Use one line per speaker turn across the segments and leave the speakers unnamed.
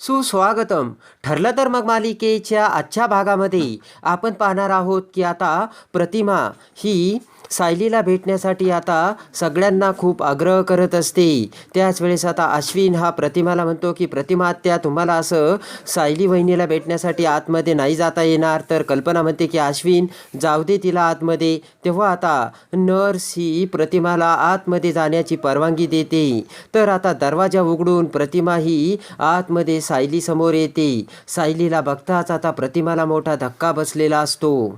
सुस्वागतम. ठरलं तर मग मालिकेच्या आजच्या भागामध्ये आपण पाहणार आहोत की आता प्रतिमा ही सायलीला भेटण्यासाठी आता सगळ्यांना खूप आग्रह करत असते. त्याच वेळेस आता अश्विन हा प्रतिमाला म्हणतो की प्रतिमा त्या तुम्हाला असं सायली वहिनीला भेटण्यासाठी आतमध्ये नाही जाता येणार. तर कल्पना म्हणते की अश्विन जाऊ दे तिला आतमध्ये. तेव्हा आता नर्स ही प्रतिमाला आतमध्ये जाण्याची परवानगी देते. तर आता दरवाजा उघडून प्रतिमा ही आतमध्ये सायली समोर येते. सायलीला बघताच आता प्रतिमाला मोठा धक्का बसलेला असतो.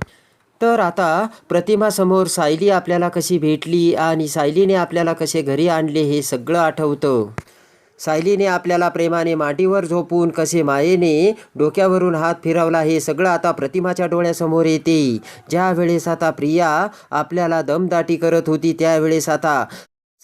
तर आता प्रतिमासमोर सायली आपल्याला कशी भेटली आणि सायलीने आपल्याला कसे घरी आणले हे सगळं आठवतं. सायलीने आपल्याला प्रेमाने माटीवर झोपून कसे मायेने डोक्यावरून हात फिरवला हे सगळं आता प्रतिमाच्या डोळ्यासमोर येते. ज्यावेळेस आता प्रिया आपल्याला दमदाटी करत होती त्यावेळेस आता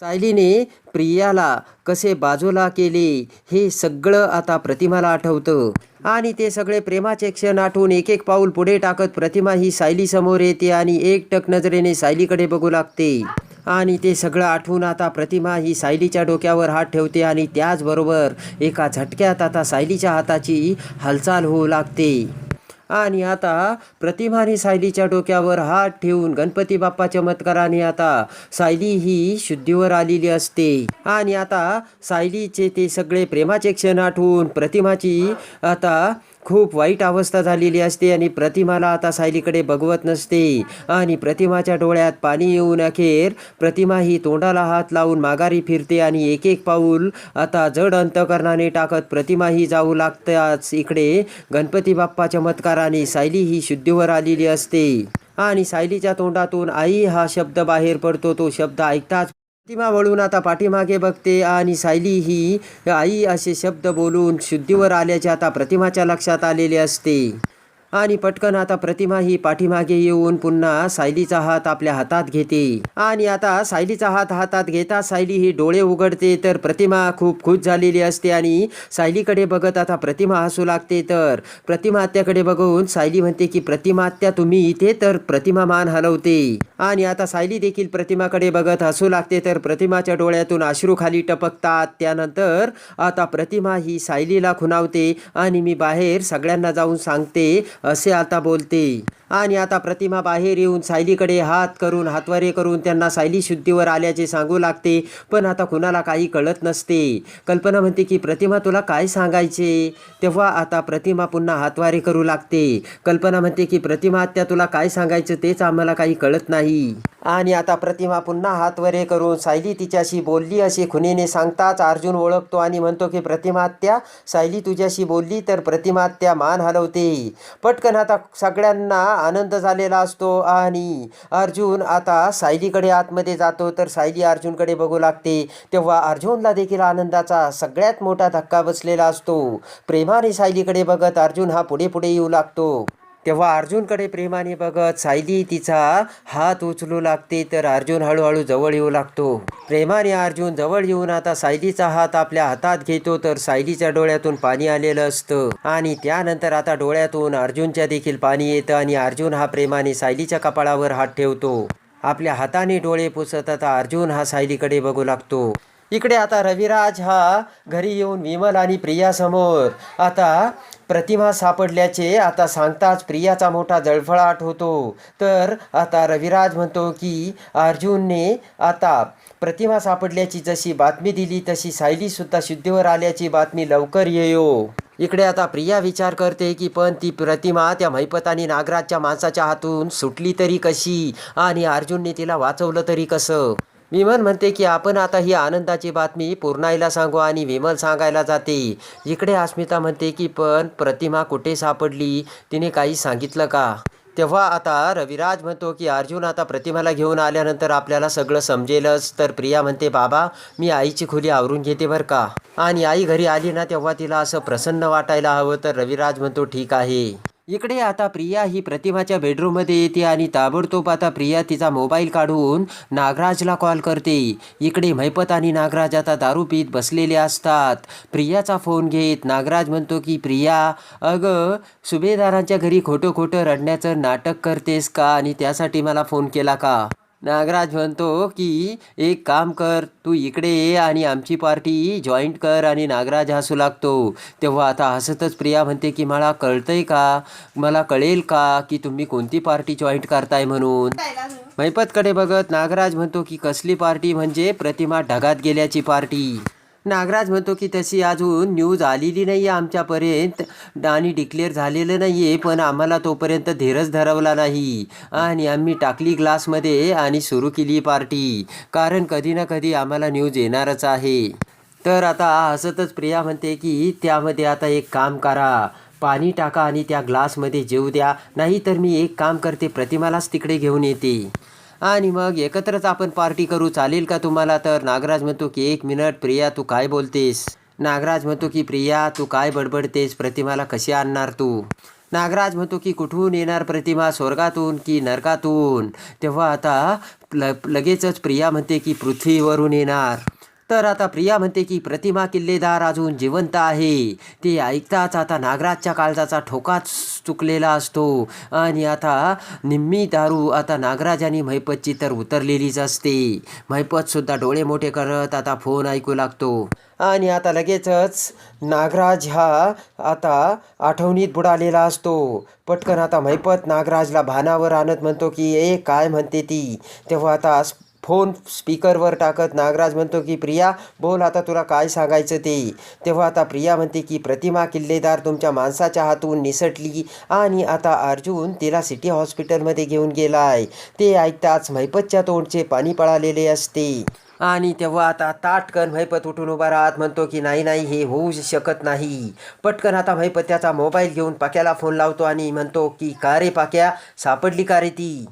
सायलीने प्रियाला कसे बाजूला केले हे सगळं आता प्रतिमाला आठवतं. आणि ते सगळे प्रेमाचे क्षण आठवून एक एक पाऊल पुढे टाकत प्रतिमा ही सायली समोर येते आणि एकटक नजरेने सायलीकडे बघू लागते. आणि ते सगळं आठवून आता प्रतिमा ही सायलीच्या डोक्यावर हात ठेवते आणि त्याचबरोबर एका झटक्यात आता सायलीच्या हाताची हालचाल होऊ लागते. आणि आता प्रतिमाने सायलीच्या डोक्यावर हात ठेवून गणपती बाप्पा चमत्काराने आता सायली ही शुद्धीवर आलेली असते. आणि आता सायलीचे ते सगळे प्रेमाचे क्षण आठवून प्रतिमाची आता खूप वाईट अवस्था झालेली असते आणि प्रतिमाला आता सायलीकडे बघवत नसते. आणि प्रतिमाच्या डोळ्यात पाणी येऊन अखेर प्रतिमा ही तोंडाला हात लावून माघारी फिरते आणि एक एक पाऊल आता जड अंतकरणाने टाकत प्रतिमा ही जाऊ लागताच इकडे गणपती बाप्पा चमत्काराने सायली ही शुद्धीवर आलेली असते. आणि सायलीच्या तोंडातून आई हा शब्द बाहेर पडतो. तो शब्द ऐकताच प्रतिमा वळून आता पाठीमागे बघते आणि सायली ही आई असे शब्द बोलून शुद्धीवर आल्याचे आता प्रतिमाच्या लक्षात आलेले असते. आणि पटकन आता प्रतिमा ही पाठीमागे येऊन पुन्हा सायलीचा हात आपल्या हातात घेते. आणि आता सायलीचा हात हातात घेता सायली ही डोळे उघडते तर प्रतिमा खूप खुश झालेली असते आणि सायलीकडे बघत आता प्रतिमा हसू लागते. तर प्रतिमा आत्याकडे बघून सायली म्हणते की प्रतिमा आत्या तुम्ही इथे? तर प्रतिमा मान हलवते. आणि आता सायली देखील प्रतिमाकडे बघत हसू लागते तर प्रतिमाच्या डोळ्यातून अश्रू खाली टपकतात. त्यानंतर आता प्रतिमा ही सायलीला खुणावते आणि मी बाहेर सगळ्यांना जाऊन सांगते असे आता बोलते. आणि आता प्रतिमा बाहेर येऊन सायलीकडे हात करून हातवारे करून त्यांना सायली शुद्धीवर आल्याचे सांगू लागते. पण आता कुणाला काही कळत नसते. कल्पना म्हणते की प्रतिमा तुला काय सांगायचे? तेव्हा आता प्रतिमा पुन्हा हातवारे करू लागते. कल्पना म्हणते की प्रतिमा त्या तुला काय सांगायचं तेच आम्हाला काही कळत नाही. आणि आता प्रतिमा पुन्हा हातवरे करून सायली तिच्याशी बोलली असे खुनीने सांगताच अर्जुन ओळखतो आणि म्हणतो की प्रतिमात्या सायली तुझ्याशी बोलली तर प्रतिमात्या मान हलवते. पटकन आता सगळ्यांना आनंद झालेला असतो. आणि अर्जुन आता सायलीकडे आतमध्ये जातो. तर सायली अर्जुनकडे बघू लागते. तेव्हा अर्जुनला देखील आनंदाचा सगळ्यात मोठा धक्का बसलेला असतो. प्रेमाने सायलीकडे बघत अर्जुन हा पुढे पुढे येऊ लागतो. तेव्हा अर्जुनकडे प्रेमाने बघत सायली तिचा हात उचलू लागते तर अर्जुन हळूहळू जवळ येऊ लागतो. प्रेमाने अर्जुन जवळ येऊन आता सायलीचा हात आपल्या हातात घेतो तर सायलीच्या डोळ्यातून पाणी आलेलं असतं. आणि त्यानंतर आता डोळ्यातून अर्जुनच्या देखील पाणी येतं आणि अर्जुन हा प्रेमाने सायलीच्या कपाळावर हात ठेवतो. आपल्या हाताने डोळे पुसत आता अर्जुन हा सायलीकडे बघू लागतो. इकडे आता रविराज हा घरी येऊन विमल आणि प्रियासमोर आता प्रतिमा सापडल्याचे आता सांगताच प्रियाचा मोठा जळफळाट होतो. तर आता रविराज म्हणतो की अर्जुनने आता प्रतिमा सापडल्याची जशी बातमी दिली तशी सायलीसुद्धा शुद्धीवर आल्याची बातमी लवकर येयो. इकडे आता प्रिया विचार करते की पण ती प्रतिमा त्या महिपत आणि नागराजच्या माणसाच्या हातून सुटली तरी कशी? आणि अर्जुनने तिला वाचवलं तरी कसं? विमल म्हणते की आपण आता ही आनंदाची बातमी पूर्णाईला सांगू आणि विमल सांगायला जाते. इकडे अस्मिता म्हणते की पण प्रतिमा कुठे सापडली? तिने काही सांगितलं का? तेव्हा आता रविराज म्हणतो की अर्जुन आता प्रतिमाला घेऊन आल्यानंतर आपल्याला सगळं समजेलच. तर प्रिया म्हणते बाबा मी आईची खोली आवरून घेते बरं का? आणि आई घरी आली ना तेव्हा तिला असं प्रसन्न वाटायला हवं. तर रविराज म्हणतो ठीक आहे. इकडे आता प्रिया ही प्रतिमाच्या बेडरूममध्ये येते आणि ताबडतोब आता प्रिया तिचा मोबाईल काढून नागराजला कॉल करते. इकडे मैपत आणि नागराज आता दारू पीत बसलेले असतात. प्रियाचा फोन घेत नागराज म्हणतो की प्रिया अगं सुभेदारांच्या घरी खोटं खोटं रडण्याचं नाटक करतेस का? आणि त्यासाठी मला फोन केला का? नागराज म्हणतो की एक काम कर तू इकडे ये आणि आमची पार्टी जॉईंट कर आणि नागराज हसू लागतो. तेव्हा आता हसतच प्रिया म्हणते की मला कळतंय का? मला कळेल का की तुम्ही कोणती पार्टी जॉईंट करताय म्हणून? मैपतकडे बघत नागराज म्हणतो की कसली पार्टी म्हणजे प्रतिमा ढगात गेल्याची पार्टी. नागराज म्हणतो की तशी अजून न्यूज आलेली नाही आहे आमच्यापर्यंत. आणि डिक्लेअर झालेलं नाही आहे पण आम्हाला तोपर्यंत धीरच धरवला नाही. आणि आम्ही टाकली ग्लासमध्ये आणि सुरू केली पार्टी. कारण कधी ना कधी आम्हाला न्यूज येणारच आहे. तर आता हसतच प्रिया म्हणते की त्यामध्ये आता एक काम करा. पाणी टाका आणि त्या ग्लासमध्ये जेऊ द्या. नाही तर मी एक काम करते प्रतिमालाच तिकडे घेऊन येते. आणि मग एकत्रच आपण पार्टी करू चालेल का तुम्हाला? तर नागराज म्हणतो की एक मिनिट प्रिया तू काय बोलतेस? नागराज म्हणतो की प्रिया तू काय बडबडतेस? प्रतिमाला कशी आणणार तू? नागराज म्हणतो की कुठून येणार प्रतिमा? स्वर्गातून की नरकातून? तेव्हा आता ल लगेचच प्रिया म्हणते की पृथ्वीवरून येणार. तर आता प्रिया म्हणते की प्रतिमा किल्लेदार अजून जिवंत आहे. ते ऐकताच आता नागराजच्या काळजाचा ठोकाच चुकलेला असतो. आणि आता निम्मी दारू आता नागराज आणि महिपतची तर उतरलेलीच असते. महिपतसुद्धा डोळे मोठे करत आता फोन ऐकू लागतो. आणि आता लगेचच नागराज हा आता आठवणीत बुडालेला असतो. पटकन आता महिपत नागराजला भानावर आणत म्हणतो की ए काय म्हणते ती? तेव्हा आता फोन स्पीकरवर टाकत नागराज म्हणतो की प्रिया बोल आता तुला काय सांगायचं ते. तेव्हा आता प्रिया म्हणते की प्रतिमा किल्लेदार तुमच्या माणसाच्या हातून निसटली आणि आता अर्जुन तिला सिटी हॉस्पिटलमध्ये घेऊन गेलाय. ते ऐकताच मैपतच्या तोंडचे पाणी पळालेले असते. आणि तेव्हा आता ताटकन मैपत उठून उभा राहत म्हणतो की नाही नाही हे होऊ शकत नाही. पटकन आता मैपत त्याचा मोबाईल घेऊन पाक्याला फोन लावतो आणि म्हणतो की का रे पाक्या सापडली का रे ती?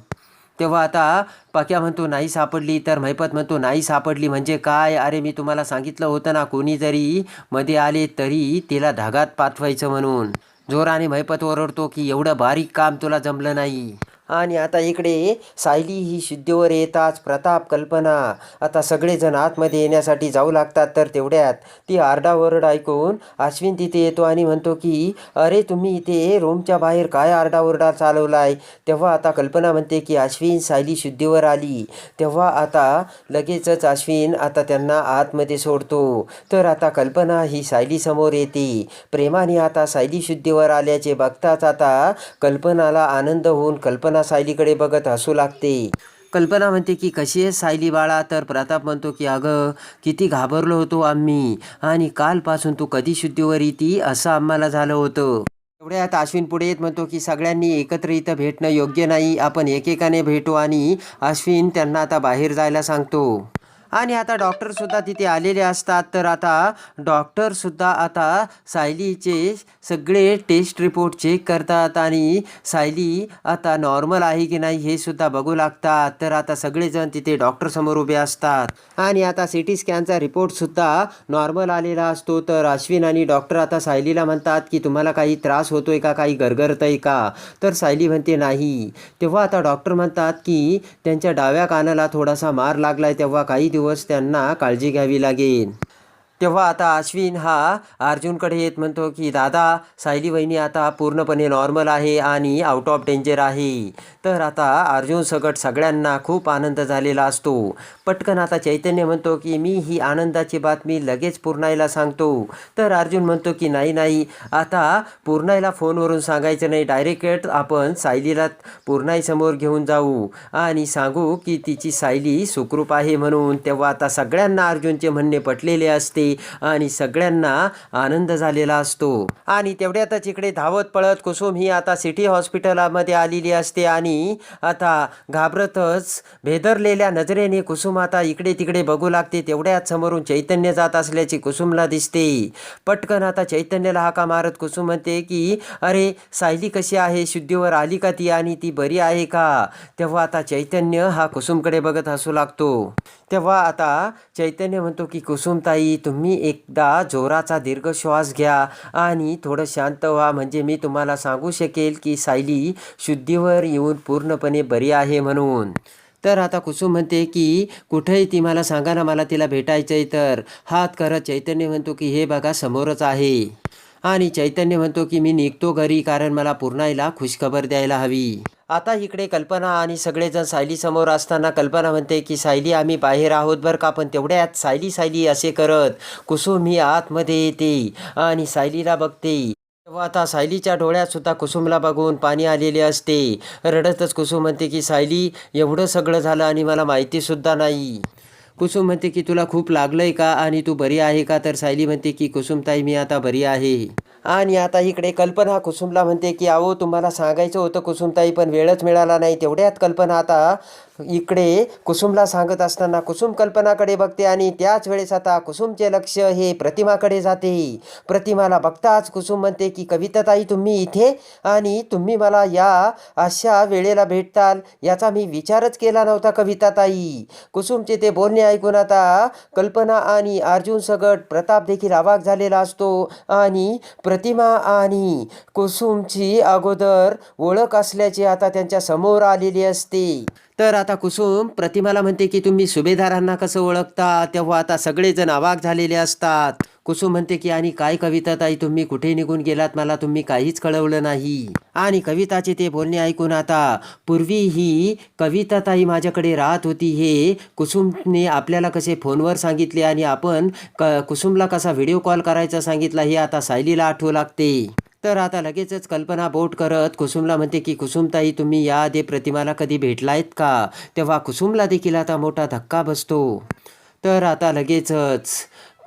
तेव्हा आता पाक्या म्हणतो नाही सापडली तर मैपत म्हणतो नाही सापडली म्हणजे काय? अरे मी तुम्हाला सांगितलं होतं ना कोणी जरी मध्ये आले तरी तिला धागात पाठवायचं म्हणून. जोराने मैपत ओरडतो की एवढं बारीक काम तुला जमलं नाही. आणि आता इकडे सायली ही शुद्धीवर येताच प्रताप कल्पना. आता सगळेजण आतमध्ये येण्यासाठी जाऊ लागतात तर तेवढ्यात. ती आरडाओरड ऐकून अश्विन तिथे येतो आणि म्हणतो की अरे तुम्ही इथे रूमच्या बाहेर काय आरडाओरडा चालवलाय? तेव्हा आता कल्पना म्हणते की अश्विन सायली शुद्धीवर आली. तेव्हा आता लगेचच अश्विन आता त्यांना आतमध्ये सोडतो. तर आता कल्पना ही सायलीसमोर येते. प्रेमाने आता सायली शुद्धीवर आल्याचे बघताच आता कल्पनाला आनंद होऊन कल्पना सायलीकडे बघत हसू लागते. कल्पना म्हणते की कशी आहे सायली बाळा? तर प्रताप म्हणतो की अगं किती घाबरलो होतो आम्ही आणि कालपासून तू कधी शुद्धीवर येती? असं आम्हाला झालं होतं. एवढ्यात अश्विन पुढे येत म्हणतो की सगळ्यांनी एकत्र इथं भेटणं योग्य नाही. आपण एकेकाने भेटू आणि अश्विन त्यांना आता बाहेर जायला सांगतो. आणि आता डॉक्टरसुद्धा तिथे आलेले असतात. तर आता डॉक्टरसुद्धा आता सायलीचे सगळे टेस्ट रिपोर्ट चेक करतात आणि सायली आता नॉर्मल आहे की नाही हे सुद्धा बघू लागतात. तर आता सगळेजण तिथे डॉक्टरसमोर उभे असतात. आणि आता सी टी स्कॅनचा रिपोर्टसुद्धा नॉर्मल आलेला असतो. तर अश्विन आणि डॉक्टर आता सायलीला म्हणतात की तुम्हाला काही त्रास होतोय का? काही गरगरतंय का? तर सायली म्हणते नाही. तेव्हा आता डॉक्टर म्हणतात की त्यांच्या डाव्या कानाला थोडासा मार लागलाय. तेव्हा काही दिवस त्यांना काळजी घ्यावी लागेल. तेव्हा आता अश्विन हा अर्जुनकडे येत म्हणतो की दादा सायली वहिनी आता पूर्णपणे नॉर्मल आहे आणि आउट ऑफ डेंजर आहे. तर आता अर्जुन सगट सगळ्यांना खूप आनंद झालेला असतो. पटकन आता चैतन्य म्हणतो की मी ही आनंदाची बातमी लगेच पूर्णाईला सांगतो. तर अर्जुन म्हणतो की नाही नाही आता पूर्णाईला फोनवरून सांगायचं नाही. डायरेक्ट आपण सायलीला पूर्णाईसमोर घेऊन जाऊ आणि सांगू की तिची सायली सुखरूप आहे म्हणून. तेव्हा आता सगळ्यांना अर्जुनचे म्हणणे पटलेले असते. आणि सगळ्यांना आनंद झालेला असतो. आणि तेवढ्यातच इकडे धावत पळत कुसुम ही आता सिटी हॉस्पिटलमध्ये आलेली असते आणि आता घाबरतच भेदरलेल्या नजरेने कुसुम आता इकडे तिकडे बघू लागते. तेवढ्याच समोरून चैतन्य जात असल्याची कुसुमला दिसते. पटकन आता चैतन्याला हाका मारत कुसुम म्हणते की अरे सायली कशी आहे? शुद्धीवर आली का ती आणि ती बरी आहे का? तेव्हा आता चैतन्य हा कुसुमकडे बघत हसू लागतो. तेव्हा आता चैतन्य म्हणतो की कुसुमताई तुम्ही एकदा जोराचा दीर्घ श्वास घ्या आणि थोडं शांत व्हा. म्हणजे मी तुम्हाला सांगू शकेल की सायली शुद्धीवर येऊन पूर्णपणे बरी आहे म्हणून. तर आता कुसुम म्हणते की कुठेही ती मला सांगा ना मला तिला भेटायचं आहे तर. हात करत चैतन्य म्हणतो की हे बघा समोरच आहे. आणि चैतन्य म्हणतो की मी निघतो घरी कारण मला पूर्णाईला खुशखबर द्यायला हवी. आता इकडे कल्पना आणि सगळेजण सायलीसमोर असताना कल्पना म्हणते की सायली आम्ही बाहेर आहोत बरं का पण तेवढ्यात सायली सायली असे करत कुसुम ही आतमध्ये येते आणि सायलीला बघते. तेव्हा आता सायलीच्या डोळ्यातसुद्धा कुसुमला बघून पाणी आलेले असते. रडतच कुसुम म्हणते की सायली एवढं सगळं झालं आणि मला माहितीसुद्धा नाही. कुसुम म्हणते की तुला खूप लागलंय का आणि तू बरी आहे का? तर सायली म्हणते की कुसुमताई मी आता बरी आहे. आणि आता इकडे कल्पना कुसुमला म्हणते की अहो तुम्हाला सांगायचं होतं कुसुमताई पण वेळच मिळाला नाही. तेवढ्यात कल्पना आता इकडे कुसुमला सांगत असताना कुसुम कल्पनाकडे बघते आणि त्याच वेळेस आता कुसुमचे लक्ष हे प्रतिमाकडे जाते. प्रतिमाला बघताच कुसुम म्हणते की कविताताई तुम्ही इथे आणि तुम्ही मला या अशा वेळेला भेटताल याचा मी विचारच केला नव्हता कविताताई. कुसुमचे ते बोलणे ऐकून आता कल्पना आणि अर्जुन सगट प्रताप देखील आवाक झालेला असतो आणि प्रतिमा आणि कुसुमची अगोदर ओळख असल्याची आता त्यांच्यासमोर आलेली असते. तर आता कुसुम प्रतिमाला म्हणते की तुम्ही सुभेदारांना कसं ओळखता? तेव्हा आता सगळेजण अवाक झालेले असतात. कुसुम म्हणते की आणि काय कविता ताई तुम्ही कुठे निघून गेलात? मला तुम्ही काहीच कळवलं नाही. आणि कविताचे ते बोलणे ऐकून आता पूर्वी ही कविता ताई माझ्याकडे राहत होती हे कुसुमने आपल्याला कसे फोनवर सांगितले आणि आपण क कुसुमला कसा व्हिडिओ कॉल करायचा सांगितला हे आता सायलीला आठवू लागते. तर आता लगेचच कल्पना बोट करत कुसुमला म्हणते की कुसुमताई तुम्ही या आधी प्रतिमाला कधी भेटलायत का? तेव्हा कुसुमला देखील आता मोठा धक्का बसतो. तर आता लगेचच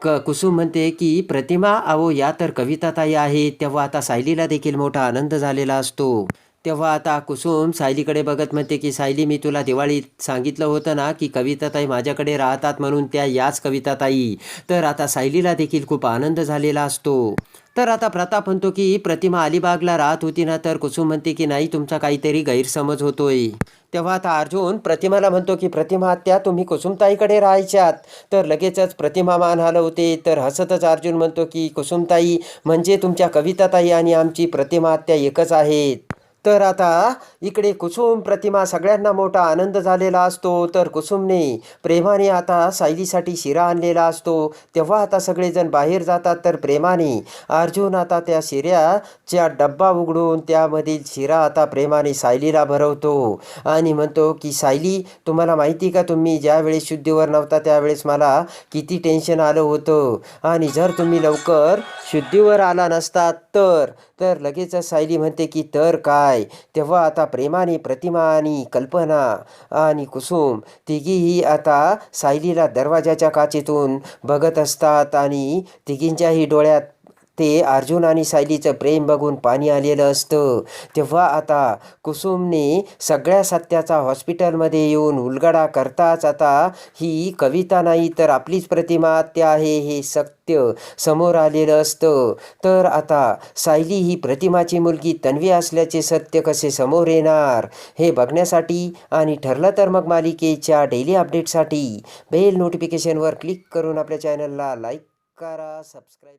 क कुसुम म्हणते की प्रतिमा अहो या तर कविताताई आहेत तेव्हा आता सायलीला देखील मोठा आनंद झालेला असतो. तेव्हा आता कुसुम सायलीकडे बघत म्हणते की सायली मी तुला दिवाळीत सांगितलं होतं ना की कविताताई माझ्याकडे राहतात म्हणून त्या याच कविताताई. तर आता सायलीला देखील खूप आनंद झालेला असतो. तर आता प्रताप म्हणतो की प्रतिमा अलिबागला राहत होती ना तर कुसुम म्हणते की नाही तुमचा काहीतरी गैरसमज होतोय. तेव्हा आता अर्जुन प्रतिमाला म्हणतो की प्रतिमा त्या तुम्ही कुसुमताईकडे राहायच्यात. तर लगेचच प्रतिमा मान हलवते. तर हसतच अर्जुन म्हणतो की कुसुमताई म्हणजे तुमच्या कविताताई आणि आमची प्रतिमा आत्या एकच आहेत. तर आता इकडे कुसुम प्रतिमा सगळ्यांना मोठा आनंद झालेला असतो. तर कुसुमने प्रेमाने आता सायलीसाठी शिरा आणलेला असतो. तेव्हा आता सगळेजण बाहेर जातात. तर प्रेमाने अर्जुन आता त्या शिऱ्याच्या डब्बा उघडून त्यामधील शिरा आता प्रेमाने सायलीला भरवतो. आणि म्हणतो की सायली तुम्हाला माहिती का? तुम्ही ज्यावेळेस शुद्धीवर नव्हता त्यावेळेस मला किती टेन्शन आलं होतं. आणि जर तुम्ही लवकर शुद्धीवर आला नसतात तर. तर लगेचच सायली म्हणते की तर काय? तेव्हा आता प्रेमाने प्रतिमा आणि कल्पना आणि कुसुम तिघीही आता सायलीला दरवाजाच्या काचेतून बघत असतात आणि तिघींच्याही डोळ्यात ते अर्जुन आणि सायलीचं प्रेम बघून पाणी आलेलं असतं. तेव्हा आता कुसुमने सगळ्या सत्याचा हॉस्पिटलमध्ये येऊन उलगडा करताच आता ही कविता नाही तर आपलीच प्रतिमा त्या आहे हे सत्य समोर आलेलं असतं. तर आता सायली ही प्रतिमाची मुलगी तन्वी असल्याचे सत्य कसे समोर येणार? हे बघण्यासाठी आणि ठरलं तर मग मालिकेच्या डेली अपडेटसाठी बेल नोटिफिकेशनवर क्लिक करून आपल्या चॅनलला लाईक करा सबस्क्राईब